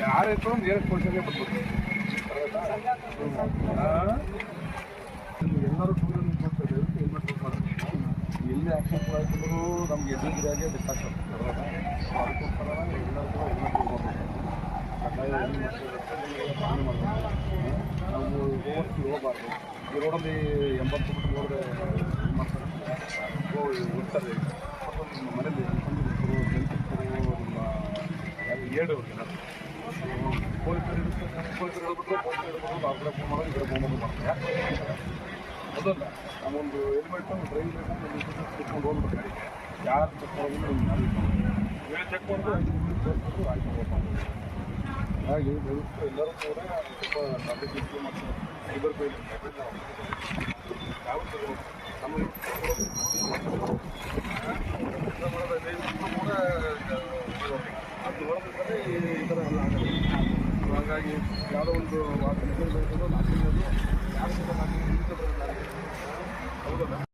ಯಾರು ಇತ್ತು ನೀರು ಪೊಲೀಸರಿಗೆ ಬರ್ಬೋದು ಎಲ್ಲರೂ ಟೂರ್ ಮಾಡ್ತಾರೆ ಹೆಲ್ಮೆಟ್ ಮಾಡ್ತಾರೆ ಎಲ್ಲಿ ಆಕ್ಷನ್ ಕೊಡಾಕಿದ್ರು ನಮ್ಗೆ ಎದುರಿಗಾಗಿ ಗೊತ್ತಾಗ್ತದೆ ಅದಕ್ಕೋಸ್ಕರ ಎಲ್ಲರೂ ಕೂಡ ಹೆಲ್ಮೆಟ್ ಮಾಡ್ಬೇಕು ಕಡ್ಡಾಯ ನಾವು ಓವರ್ಸ್ಪೀಡ್ ಹೋಗಬಾರ್ದು ಈ ರೋಡಲ್ಲಿ ಎಂಬತ್ತು ಬಿಟ್ಟು ನೋಡಿದ್ರೆ ಏನು ಮಾಡ್ತಾರೆ ಓದ್ತಾರೆ ಮನೇಲಿ ನಿಮ್ಮ ಏಳು ಅವ್ರಿಗೆ ಪೊಲೀಸರು ಹೇಳ್ಬಿಟ್ಟು ಪೊಲೀಸರು ಫೋನ್ ಮಾಡೋದು ಕಡೆ ಫೋನ್ ಮಾಡೋದು ಮಾಡ್ತಾರೆ. ಯಾಕೆ ಅದಲ್ಲ ನಾವೊಂದು ಹೆಲ್ಮೆಟ್ ಡ್ರೈವ್ ಇಟ್ಕೊಂಡು ಹೋಗ್ಬೇಕು ಯಾರು ಚೆಕ್ ಮಾಡೋದಿಲ್ಲ ನೀವು ಚೆಕ್ ಹೋಗ್ಬೋದು ಹಾಗೆ ಎಲ್ಲರೂ ಕೂಡ ಸ್ವಲ್ಪ ಟ್ರಾಫಿಕ್ ಇಶ್ಯೂ ಮತ್ತು ಸೈಬರ್ ಯಾವ ನಮ್ಮ ಕೂಡ ಅದು ನೋಡಬೇಕಾದ್ರೆ ಈ ಥರ ಎಲ್ಲ ಆಗಲ್ಲ ಹಾಗಾಗಿ ಯಾವುದೋ ಒಂದು ನಾಲ್ಕು ಯಾರು ಸಹ ಹೌದಲ್ಲ?